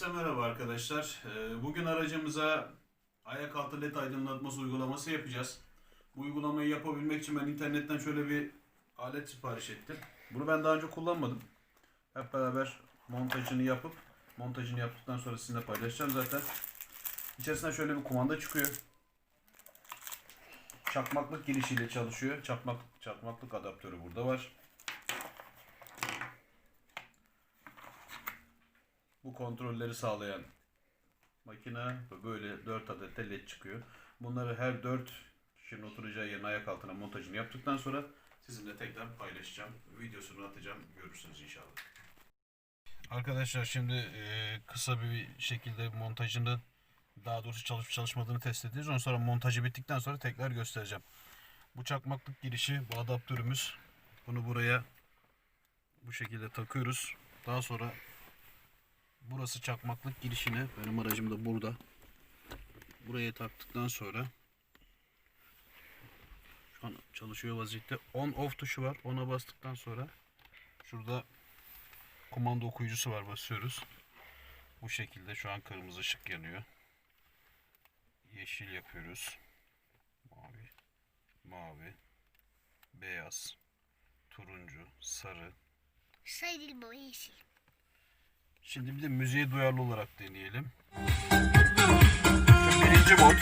arkadaşlar. Ee, Bugün aracımıza ayak altı led aydınlatması uygulaması yapacağız. Bu uygulamayı yapabilmek için ben internetten şöyle bir alet sipariş ettim. Bunu ben daha önce kullanmadım. Hep beraber montajını yapıp montajını yaptıktan sonra sizinle paylaşacağım zaten. İçerisinden şöyle bir kumanda çıkıyor. Çakmaklık girişiyle çalışıyor. Çakmak çakmaklık adaptörü burada var. Kontrolleri sağlayan makine ve böyle 4 adet de led çıkıyor. Bunları her 4 kişinin oturacağı yerin ayak altına montajını yaptıktan sonra sizinle tekrar paylaşacağım. Videosunu atacağım. Görürsünüz inşallah. Arkadaşlar şimdi e, kısa bir şekilde montajını daha doğrusu çalışıp çalışmadığını test edeceğiz. Ondan sonra montajı bittikten sonra tekrar göstereceğim. Bu çakmaklık girişi, bu adaptörümüz. Bunu buraya bu şekilde takıyoruz. Daha sonra burası çakmaklık girişine benim aracım da burada. Buraya taktıktan sonra şu an çalışıyor vaziyette. On off tuşu var. Ona bastıktan sonra şurada kumanda okuyucusu var. Basıyoruz. Bu şekilde şu an kırmızı ışık yanıyor. Yeşil yapıyoruz. Mavi, mavi, beyaz, turuncu, sarı, Şey değil bu yeşil. Şimdi bir de müziğe duyarlı olarak deneyelim. Şu birinci mod.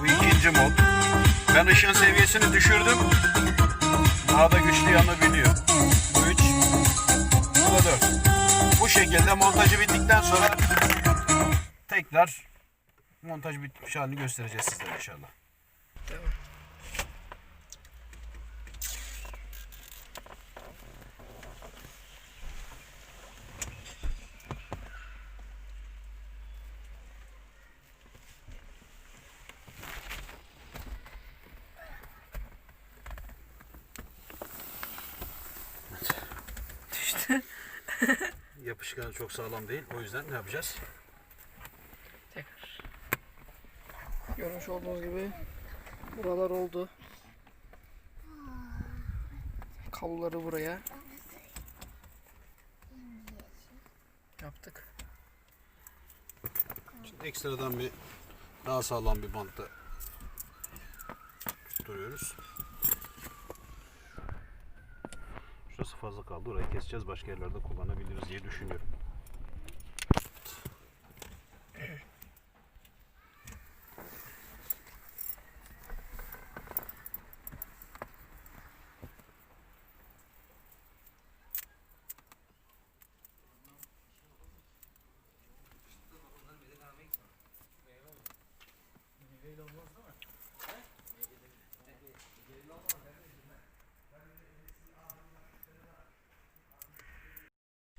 Bu ikinci mod. Ben ışığın seviyesini düşürdüm. Daha da güçlü yanabiliyor. Bu üç. Bu da dört. Bu şekilde montajı bittikten sonra tekrar montaj bitmiş halini göstereceğiz sizlere inşallah. Yapışkanı çok sağlam değil. O yüzden ne yapacağız? Tekrar. Görmüş olduğunuz gibi buralar oldu. Kabloları buraya yaptık. Şimdi ekstradan bir daha sağlam bir bantla tutturuyoruz. Fazla kaldı. Orayı keseceğiz. Başka yerlerde kullanabiliriz diye düşünüyorum.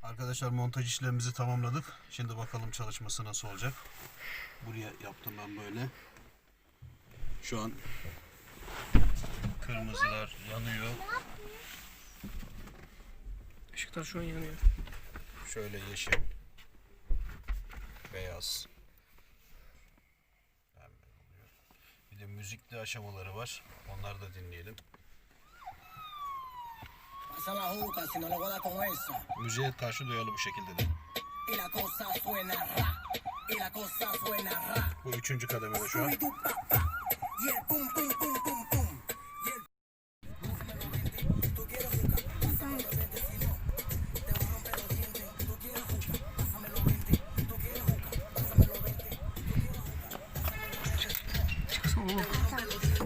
Arkadaşlar montaj işlemimizi tamamladık. Şimdi bakalım çalışması nasıl olacak. Buraya yaptım ben böyle. Şu an kırmızılar yanıyor. Işıklar şu an yanıyor. Şöyle yeşil, beyaz. Bir de müzikli aşamaları var. Onları da dinleyelim. Pasa la juca si no le goda con esa. Müziğe karşı duyarlı bu şekilde de. Y la cosa suena ra. Y la cosa suena ra. Bu üçüncü kademede şu an. Y el pum pum pum pum pum. Y el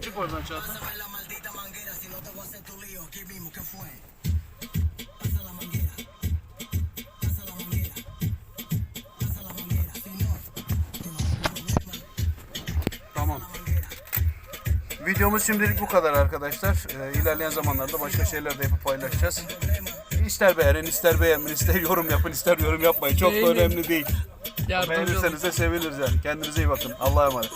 Tú Tamam. Videomuz şimdilik bu kadar arkadaşlar. Ee, ilerleyen zamanlarda başka şeyler de yapıp paylaşacağız. İster beğenin, ister beğenmeyin, ister yorum yapın, ister yorum yapmayın. Çok da önemli değil. Yardımcı. Beğenirseniz de seviniriz yani. Kendinize iyi bakın. Allah'a emanet.